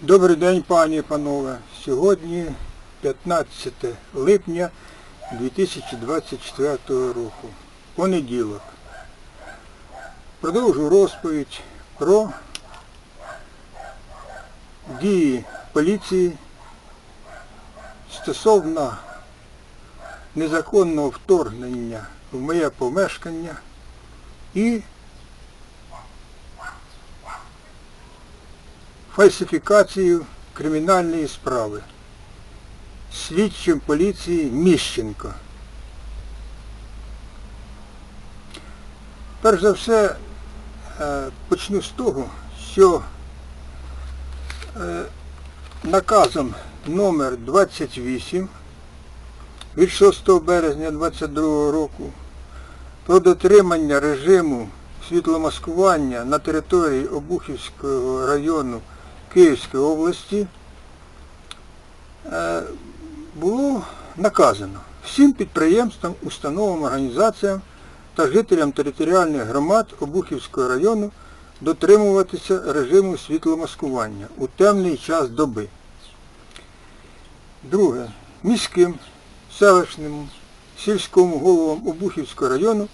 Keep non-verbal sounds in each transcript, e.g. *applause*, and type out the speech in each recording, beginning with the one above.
Добрий день, пані і панове. Сьогодні 15 липня 2024 року. Понеділок. Продовжу розповідь про дії поліції стосовно незаконного вторгнення в моє помешкання і фальсифікацію кримінальної справи слідчим поліції Міщенко. Перш за все е, почну з того, що е, наказом номер 28 від 6 березня 2022 року про дотримання режиму світломаскування на території Обухівського району Київської області е, було наказано всім підприємствам, установам, організаціям та жителям територіальних громад Обухівського району дотримуватися режиму світломаскування у темний час доби. Друге. Міським, селищним, сільському головам Обухівського району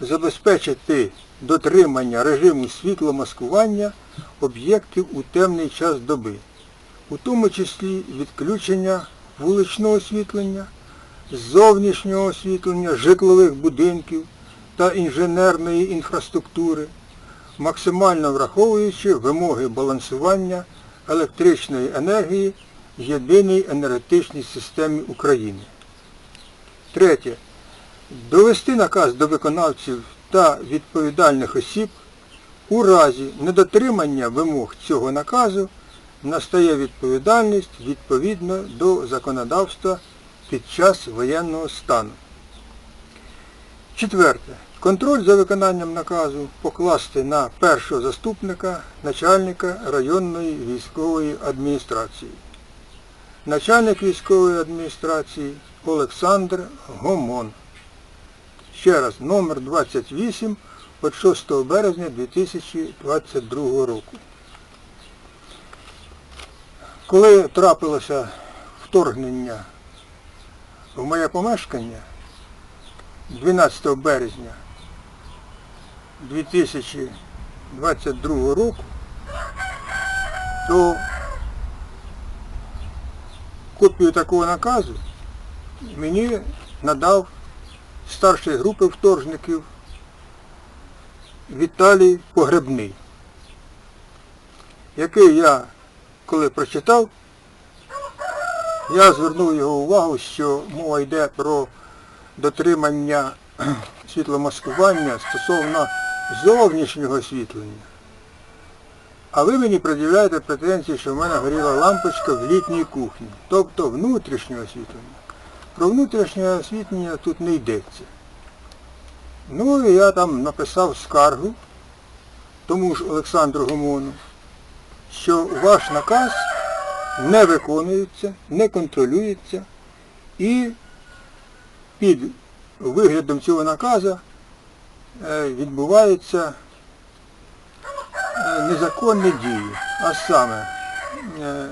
забезпечити дотримання режиму світломаскування об'єктів у темний час доби, у тому числі відключення вуличного освітлення, зовнішнього освітлення житлових будинків та інженерної інфраструктури, максимально враховуючи вимоги балансування електричної енергії в єдиній енергетичній системі України. Третє. Довести наказ до виконавців та відповідальних осіб у разі недотримання вимог цього наказу настає відповідальність відповідно до законодавства під час воєнного стану. Четверте. Контроль за виконанням наказу покласти на першого заступника начальника районної військової адміністрації. Начальник військової адміністрації Олександр Гомон. Ще раз, номер 28 від 6 березня 2022 року. Коли трапилося вторгнення в моє помешкання 12 березня 2022 року, то копію такого наказу мені надав старшої групи вторжників Віталій Погребний, який я, коли прочитав, я звернув його увагу, що мова йде про дотримання *clears throat* світломаскування стосовно зовнішнього освітлення. А ви мені пред'являєте претензії, що в мене горіла лампочка в літній кухні, тобто внутрішнього освітлення. Про внутрішнє освітлення тут не йдеться. Ну я там написав скаргу тому ж Олександру Гомону, що ваш наказ не виконується, не контролюється і під виглядом цього наказу е, відбуваються е, незаконні дії. А саме е,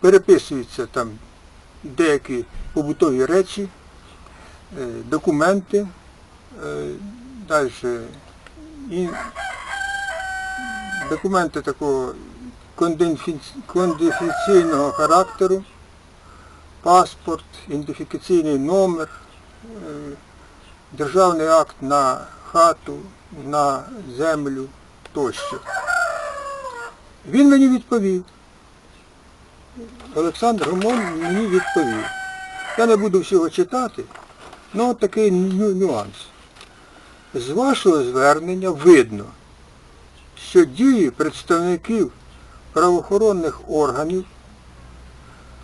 переписуються там деякі побутові речі, документи, далі і документи такого кондифіційного характеру, паспорт, ідентифікаційний номер, е, державний акт на хату, на землю тощо. Він мені відповів. Олександр Гомон мені відповів. Я не буду всього читати, але от такий ню- нюанс. З вашого звернення видно, що дії представників правоохоронних органів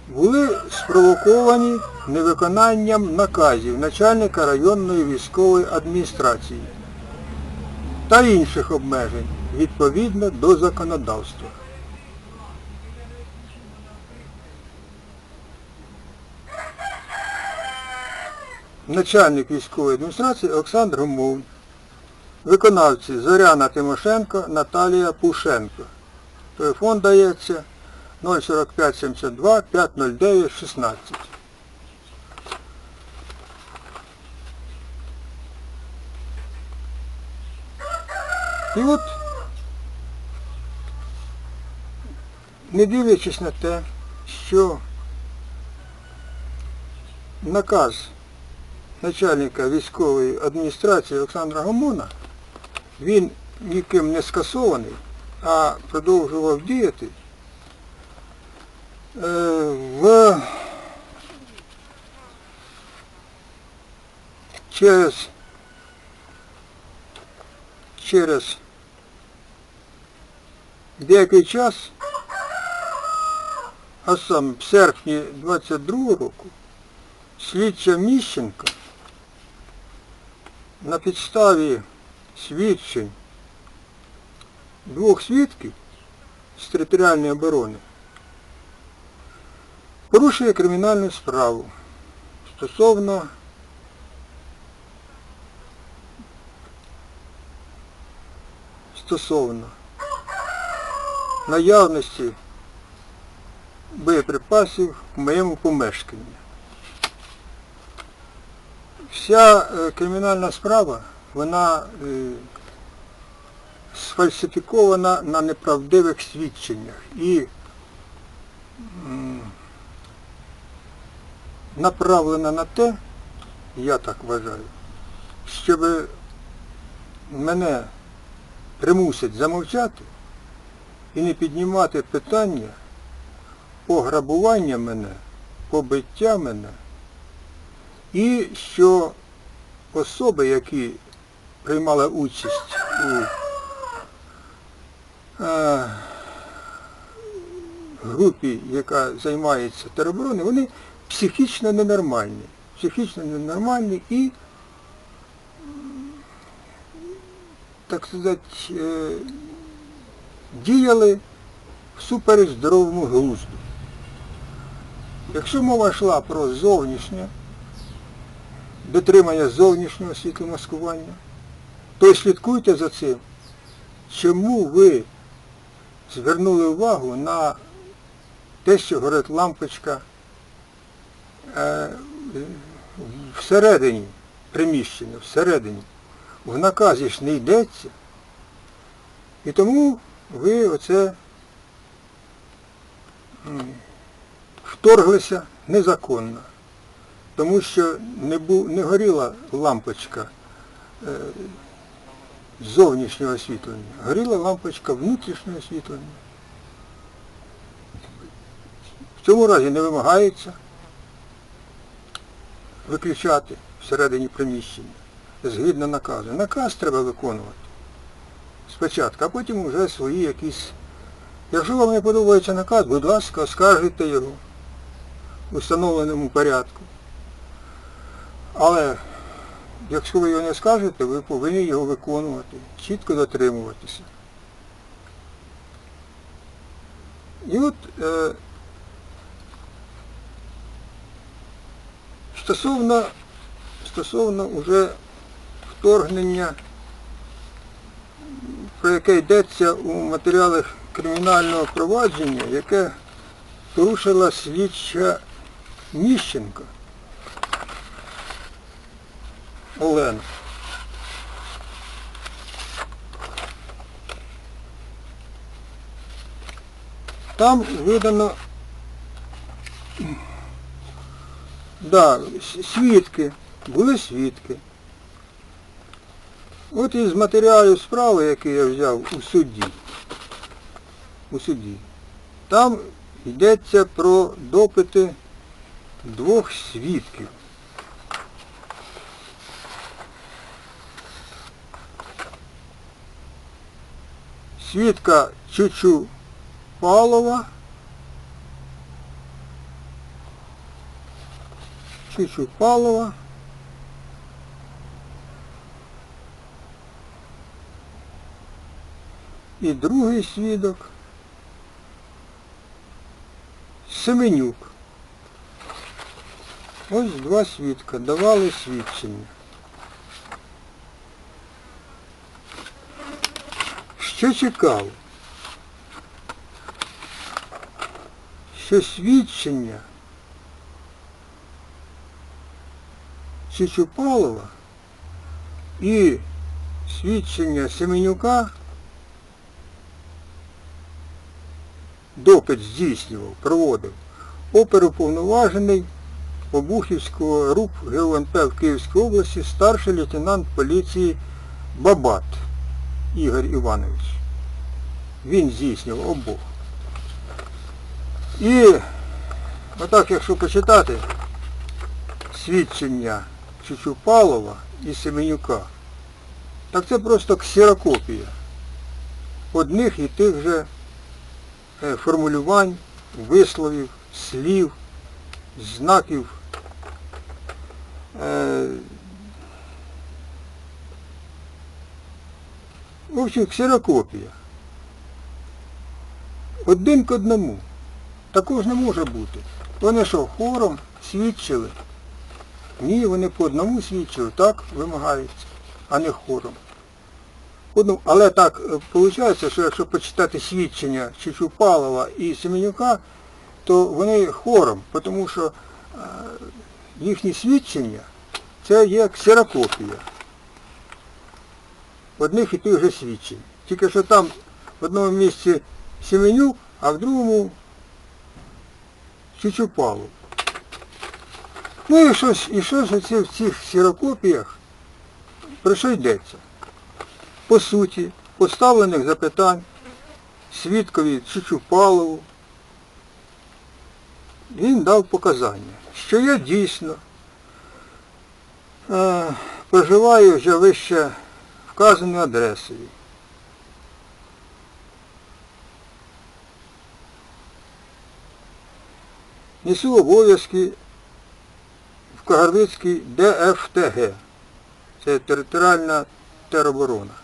були спровоковані невиконанням наказів начальника районної військової адміністрації та інших обмежень відповідно до законодавства. Начальник військової адміністрації Олександр Гомов Виконавці Зоряна Тимошенко, Наталія Пушенко. Телефон дається 04572 509 16. І от, не дивлячись на те, що наказ начальника військової адміністрації Олександра Гомона, він ніким не скасований, а продовжував діяти, е, в через через деякий час, а саме в серпні 22 року, слідча Міщенко на підставі свідчень двох свідків з територіальної оборони порушує кримінальну справу стосовно стосовно наявності боєприпасів в моєму помешканні. Вся е, кримінальна справа, вона е, сфальсифікована на неправдивих свідченнях і направлена на те, я так вважаю, щоб мене примусять замовчати і не піднімати питання пограбування мене, побиття мене, і що особи, які приймали участь у е, групі, яка займається теробороною, вони психічно ненормальні. Психічно ненормальні і, так сказати, е, діяли всупереч здоровому глузду. Якщо мова йшла про зовнішнє, дотримання зовнішнього світломаскування, то й слідкуйте за цим. Чому ви звернули увагу на те, що горить лампочка е, всередині приміщення, всередині. В наказі ж не йдеться. І тому ви оце вторглися незаконно. Тому що не, бу, не горіла лампочка е, зовнішнього освітлення, горіла лампочка внутрішнього освітлення. В цьому разі не вимагається виключати всередині приміщення згідно наказу. Наказ треба виконувати спочатку, а потім вже свої якісь. Якщо вам не подобається наказ, будь ласка, оскаржуйте його у встановленому порядку. Але якщо ви його не скажете, ви повинні його виконувати, чітко дотримуватися. І от е, стосовно, стосовно уже вторгнення, про яке йдеться у матеріалах кримінального провадження, яке порушила слідча Міщенко Олена. Там видано да, свідки, були свідки. От із матеріалів справи, які я взяв у суді, у суді, там йдеться про допити двох свідків. Свідка Чучу Палова, Чучу Палова, і другий свідок Семенюк. Ось два свідка давали свідчення. Що цікаво? що свідчення Чичупалова і свідчення Семенюка допит здійснював, проводив оперуповноважений Обухівського РУП ГУНП в Київській області старший лейтенант поліції Бабат Ігор Іванович. Він здійснював обох. І отак, якщо почитати свідчення Чучупалова і Семенюка, так це просто ксерокопія одних і тих же е, формулювань, висловів, слів, знаків. В общем, ксерокопія. Один к одному. Такого ж не може бути. Вони що, хором свідчили? Ні, вони по одному свідчили, так вимагається, а не хором. Але так виходить, що якщо почитати свідчення Чичупалова і Семенюка, то вони хором, тому що е, їхні свідчення це є ксерокопія одних і тих же свідчень. Тільки що там в одному місці Семенюк, а в другому Чичупалов. Ну і щось, і щось оце в цих ксерокопіях про що йдеться? По суті, поставлених запитань свідкові Чичупалову він дав показання, що я дійсно е, проживаю вже вище вказаною адресою. Несу обов'язки в Кагарлицькій ДФТГ. Це територіальна тероборона.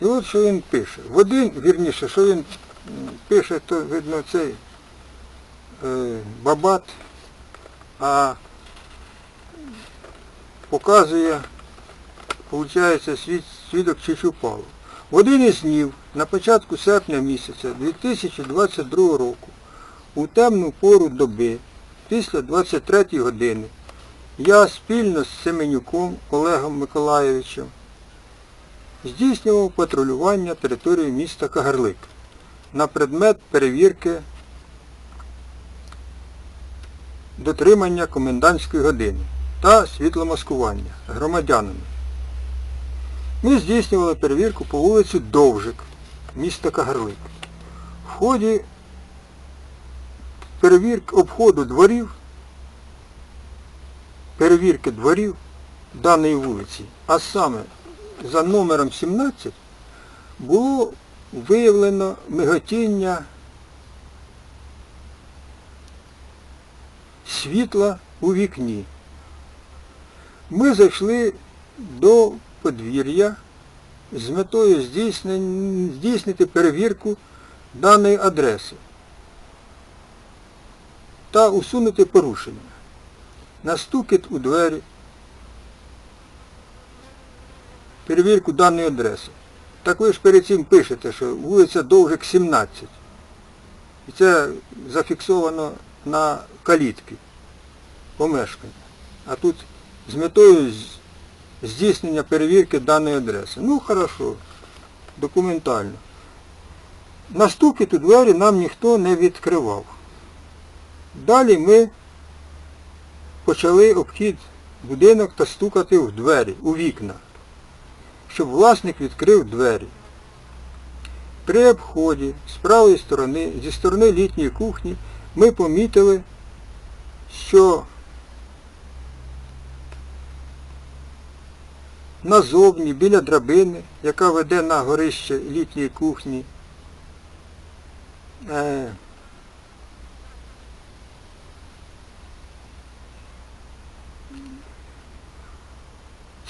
І от що він пише. В один, вірніше, що він пише, то видно цей е, бабат, а показує, свід, свідок Чечупалов. В один із днів, на початку серпня місяця 2022 року, у темну пору доби, після 23 години, я спільно з Семенюком Олегом Миколаєвичем здійснював патрулювання території міста Кагарлик на предмет перевірки дотримання комендантської години та світломаскування громадянами. Ми здійснювали перевірку по вулиці Довжик, міста Кагарлик. В ході перевірки обходу дворів, перевірки дворів даної вулиці, а саме за номером 17 було виявлено миготіння світла у вікні. Ми зайшли до подвір'я з метою здійснити перевірку даної адреси та усунути порушення. На стукіт у двері, перевірку даної адреси. Так ви ж перед цим пишете, що вулиця Довжик 17. І це зафіксовано на калітки помешкання. А тут з метою здійснення перевірки даної адреси. Ну, хорошо, документально. На стукіт у двері нам ніхто не відкривав. Далі ми почали обхід будинок та стукати в двері, у вікна, щоб власник відкрив двері. При обході з правої сторони, зі сторони літньої кухні, ми помітили, що назовні, біля драбини, яка веде на горище літньої кухні, е,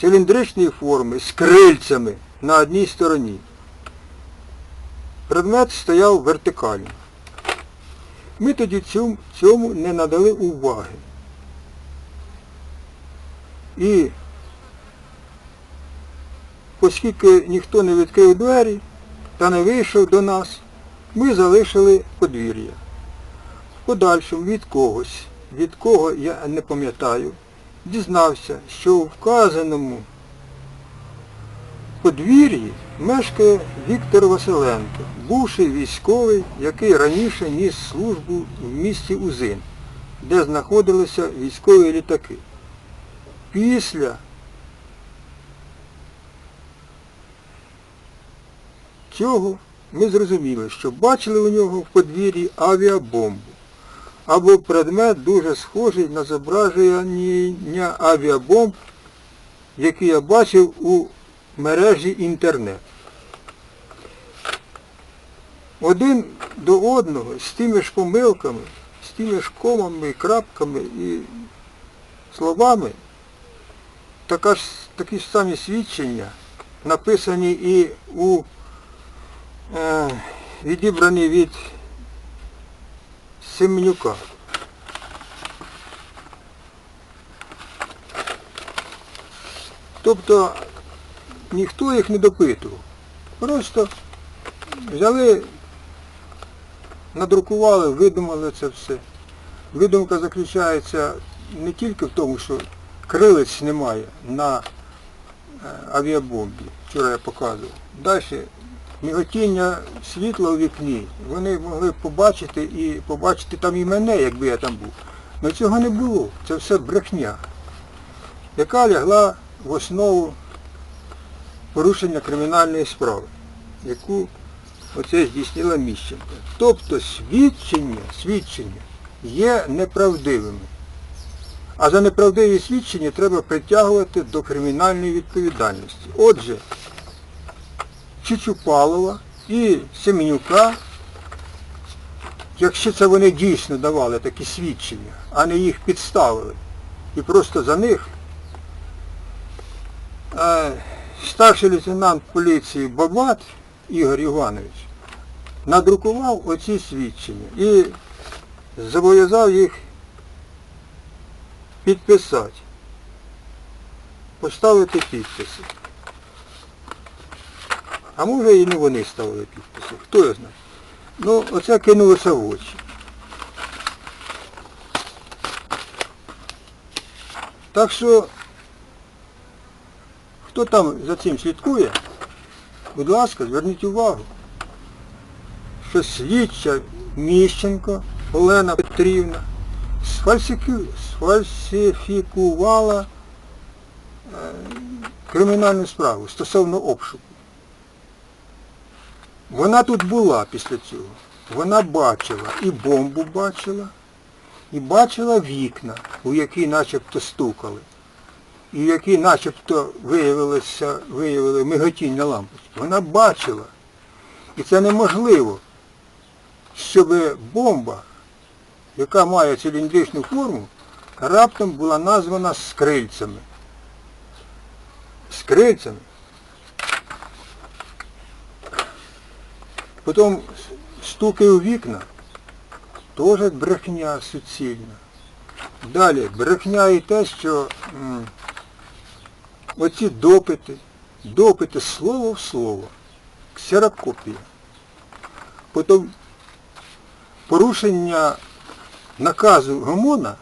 циліндричної форми з крильцями на одній стороні. Предмет стояв вертикально. Ми тоді цьому, цьому не надали уваги. І оскільки ніхто не відкрив двері та не вийшов до нас, ми залишили подвір'я. В подальшому від когось, від кого я не пам'ятаю, дізнався, що у вказаному подвір'ї мешкає Віктор Василенко, бувший військовий, який раніше ніс службу в місті Узин, де знаходилися військові літаки. Після цього ми зрозуміли, що бачили у нього в подвір'ї авіабомбу або предмет дуже схожий на зображення авіабомб, які я бачив у мережі інтернет. Один до одного з тими ж помилками, з тими ж комами, крапками і словами, така ж, такі ж самі свідчення написані і у відібрані від Семенюка. Тобто ніхто їх не допитував. Просто взяли, надрукували, видумали це все. Видумка заключається не тільки в тому, що крилець немає на е, авіабомбі, вчора я показував. Далі міготіння світла у вікні, вони могли побачити і побачити там і мене, якби я там був. Але цього не було. Це все брехня, яка лягла в основу порушення кримінальної справи, яку оце здійснила Міщенко. Тобто свідчення, свідчення є неправдивими. А за неправдиві свідчення треба притягувати до кримінальної відповідальності. Отже, Чичупалова і Семенюка, якщо це вони дійсно давали такі свідчення, а не їх підставили, і просто за них е, старший лейтенант поліції Бабат Ігор Іванович надрукував оці свідчення і зобов'язав їх підписати, поставити підписи. А може і не вони ставили підписи, хто його знає. Ну, оце кинулося в очі. Так що, хто там за цим слідкує, будь ласка, зверніть увагу, що слідча Міщенко Олена Петрівна сфальсифікувала е, кримінальну справу стосовно обшуку. Вона тут була після цього. Вона бачила і бомбу бачила, і бачила вікна, у які начебто стукали, і які начебто виявилося, виявили миготіння лампочки. Вона бачила. І це неможливо, щоб бомба, яка має циліндричну форму, раптом була названа скрильцями. Скрильцями. Потім стуки у вікна, теж брехня суцільна. Далі, брехня і те, що оці допити, допити слово в слово, ксерокопія. Потім порушення наказу ГОМОНа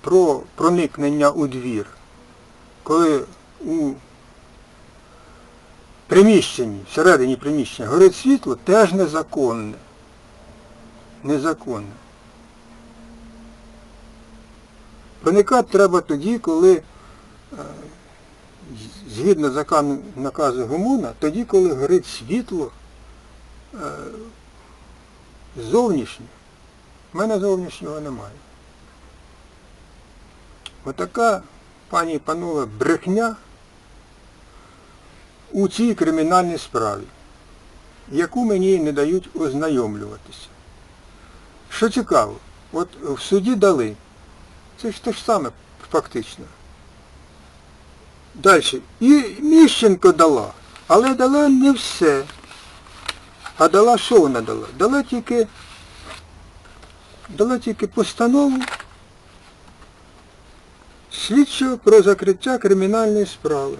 про проникнення у двір, коли у приміщенні, всередині приміщення горить світло, теж незаконне. Незаконне. Проникати треба тоді, коли, е, згідно закону наказу ГОМОНа, тоді, коли горить світло е, зовнішнє. У мене зовнішнього немає. Отака, пані і панове, брехня у цій кримінальній справі, яку мені не дають ознайомлюватися. Що цікаво, от в суді дали, це ж те ж саме фактично. Далі. І Міщенко дала, але дала не все. А дала що вона дала? Дала тільки, дала тільки постанову слідчого про закриття кримінальної справи.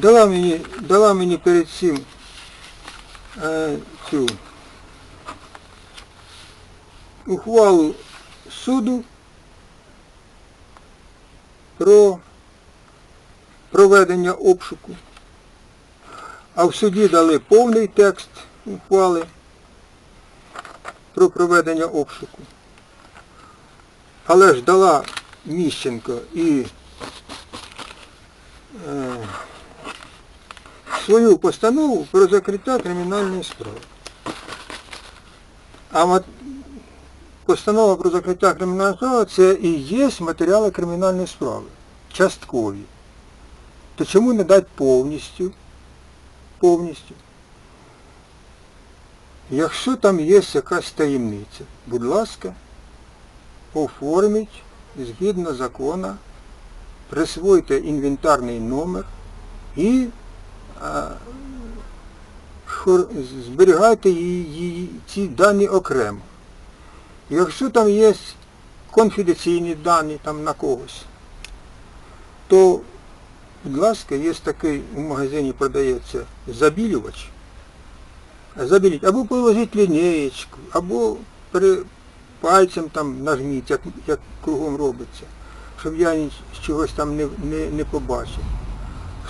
Дала мені, дала мені перед цим е, цю ухвалу суду про проведення обшуку. А в суді дали повний текст ухвали про проведення обшуку. Але ж дала Міщенко і е, свою постанову про закриття кримінальної справи. А постанова про закриття кримінальної справи це і є матеріали кримінальної справи. Часткові. То чому не дати повністю? Повністю. Якщо там є якась таємниця, будь ласка, оформіть згідно закону, присвойте інвентарний номер і зберігайте її, ці дані окремо. Якщо там є конфіденційні дані там на когось, то, будь ласка, є такий у магазині продається забілювач. Забіліть, або положіть лінієчку, або при пальцем там нажміть, як, як кругом робиться, щоб я чогось там не, не, не побачив.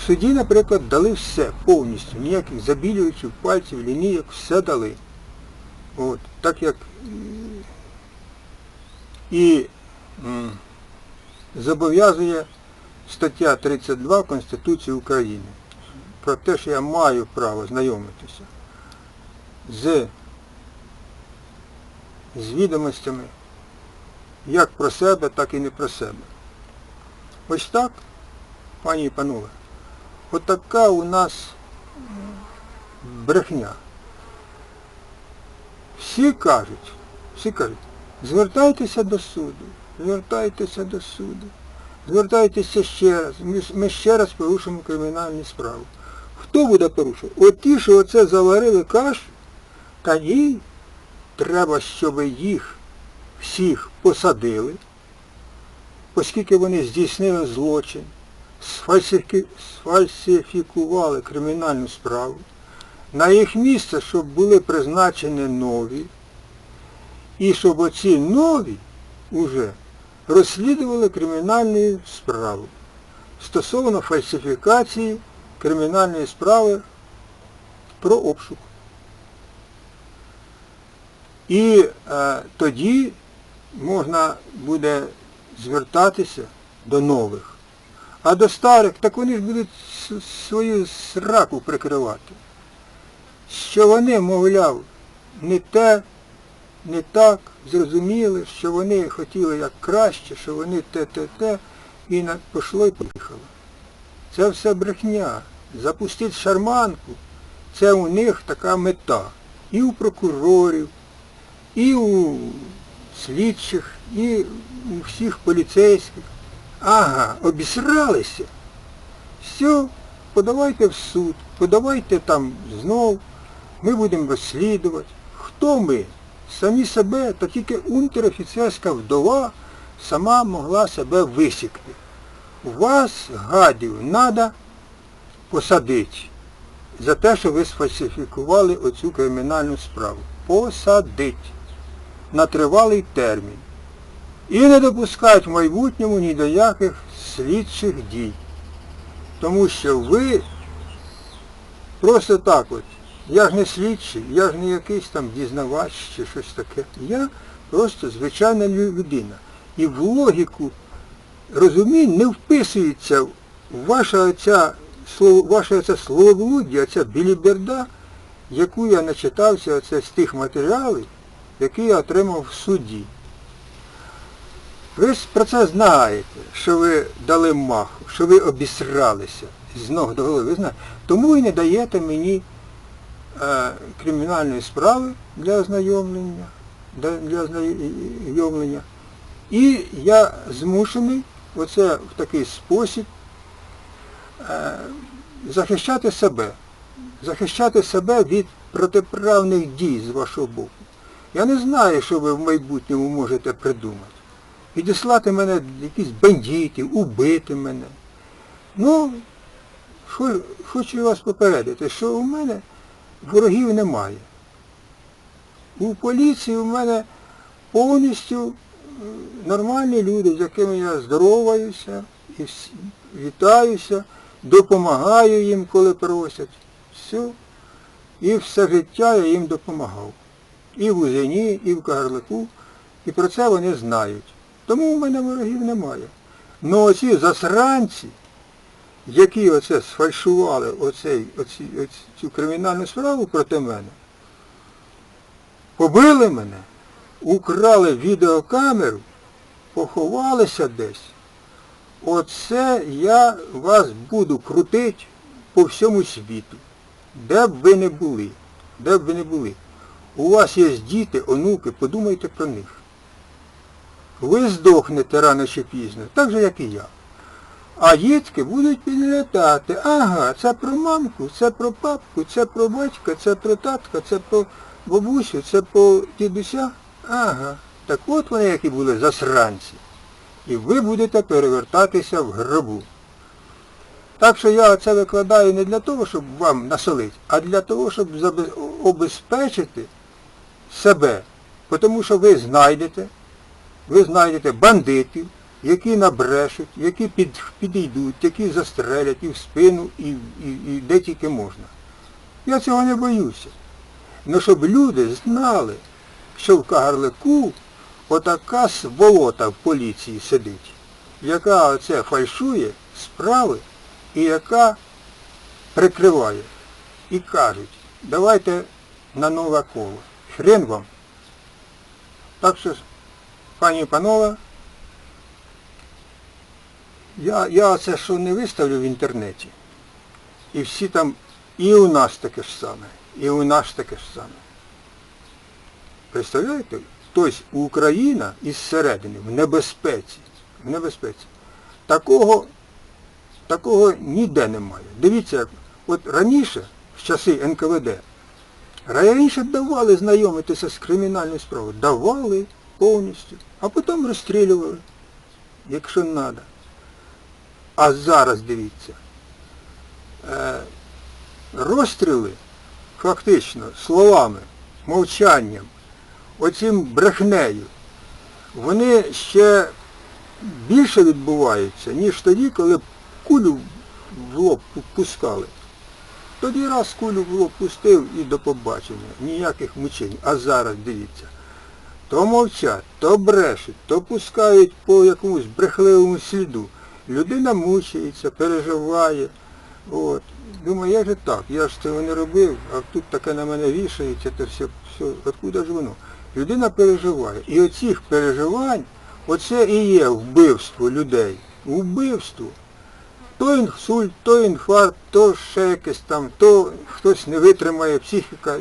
В суді, наприклад, дали все повністю, ніяких забілювачів, пальців, лінійок, все дали. От, так як і зобов'язує стаття 32 Конституції України про те, що я маю право знайомитися з, з відомостями як про себе, так і не про себе. Ось так, пані і панове, от така у нас брехня. Всі кажуть, всі кажуть, звертайтеся до суду, звертайтеся до суду, звертайтеся ще раз, ми, ще раз порушимо кримінальну справу. Хто буде порушувати? От ті, що оце заварили кашу, та їй треба, щоб їх всіх посадили, оскільки вони здійснили злочин, сфальсифіки- сфальсифікували кримінальну справу, на їх місце, щоб були призначені нові, і щоб оці нові уже розслідували кримінальну справу стосовно фальсифікації кримінальної справи про обшук. І е, тоді можна буде звертатися до нових. А до старих, так вони ж будуть свою сраку прикривати. Що вони, мовляв, не те, не так зрозуміли, що вони хотіли як краще, що вони те, те, те, і на, пошло і поїхало. Це все брехня. Запустити шарманку, це у них така мета. І у прокурорів, і у слідчих, і у всіх поліцейських. Ага, обісралися. Все, подавайте в суд, подавайте там знов, ми будемо розслідувати. Хто ми? Самі себе, то тільки унтер-офіцерська вдова сама могла себе висікти. Вас, гадів, треба посадити за те, що ви сфальсифікували оцю кримінальну справу. Посадить на тривалий термін. І не допускають в майбутньому ні до яких слідчих дій. Тому що ви просто так от, я ж не слідчий, я ж не якийсь там дізнавач чи щось таке. Я просто звичайна людина. І в логіку розумінь не вписується ваша ваше оце словоблуддя, оця біліберда, яку я начитався оце з тих матеріалів, які я отримав в суді. Ви ж про це знаєте, що ви дали маху, що ви обісралися з ног до голови. Ви знаєте. Тому і не даєте мені е, кримінальної справи для ознайомлення, для, для ознайомлення. І я змушений оце в такий спосіб е, захищати себе. Захищати себе від протиправних дій з вашого боку. Я не знаю, що ви в майбутньому можете придумати. Відіслати мене якісь бандитів, убити мене. Ну, Хо- Хочу вас попередити, що у мене ворогів немає. У поліції у мене повністю нормальні люди, з якими я здороваюся, і вітаюся, допомагаю їм, коли просять. Все. І все життя я їм допомагав. І в Узині, і в Кагарлику. І про це вони знають. Тому у мене ворогів немає. Ну оці засранці, які оце сфальшували оцей, оці, оці, цю кримінальну справу проти мене, побили мене, украли відеокамеру, поховалися десь. Оце я вас буду крутити по всьому світу. Де б ви не були, де б ви не були. У вас є діти, онуки, подумайте про них. Ви здохнете рано чи пізно, так же, як і я. А дітки будуть підлітати. Ага, це про мамку, це про папку, це про батька, це про татка, це про бабусю, це про дідуся. Ага. Так от вони які були засранці. І ви будете перевертатися в гробу. Так що я це викладаю не для того, щоб вам насолити, а для того, щоб обезпечити себе. Тому що ви знайдете, ви знайдете бандитів, які набрешуть, які під, підійдуть, які застрелять і в спину, і, і, і де тільки можна. Я цього не боюся. Ну щоб люди знали, що в Кагарлику отака сволота в поліції сидить, яка оце фальшує справи і яка прикриває. І кажуть, давайте на нове коло. Хрен вам. Так що, пані і панове, я, я це що не виставлю в інтернеті. І всі там, і у нас таке ж саме, і у нас таке ж саме. Представляєте? Тобто Україна із середини в небезпеці. В небезпеці. Такого, такого ніде немає. Дивіться, от раніше, в часи НКВД, раніше давали знайомитися з кримінальною справою. Давали повністю, а потім розстрілювали, якщо треба. А зараз дивіться, е, розстріли фактично словами, мовчанням, оцим брехнею, вони ще більше відбуваються, ніж тоді, коли кулю в лоб пускали. Тоді раз кулю в лоб пустив і до побачення, ніяких мучень. А зараз дивіться, то мовчать, то брешуть, то пускають по якомусь брехливому сліду. Людина мучається, переживає. От. Думаю, як же так? Я ж цього не робив, а тут таке на мене вішається, то все, все, откуда ж воно? Людина переживає. І оцих переживань, оце і є вбивство людей. Вбивство. То інсульт, то інфаркт, то ще якесь там, то хтось не витримає, психіка,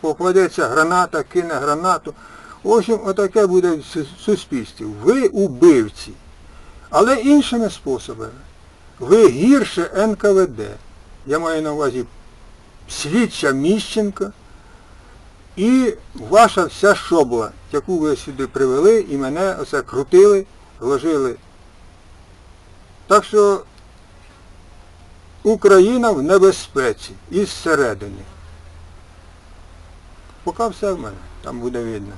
покладеться граната, кине гранату. В общем, отаке буде в суспільстві. Ви убивці. Але іншими способами. Ви гірше НКВД. Я маю на увазі слідча Міщенка і ваша вся шобла, яку ви сюди привели і мене оце крутили, вложили. Так що Україна в небезпеці із середини. Поки все в мене, там буде видно.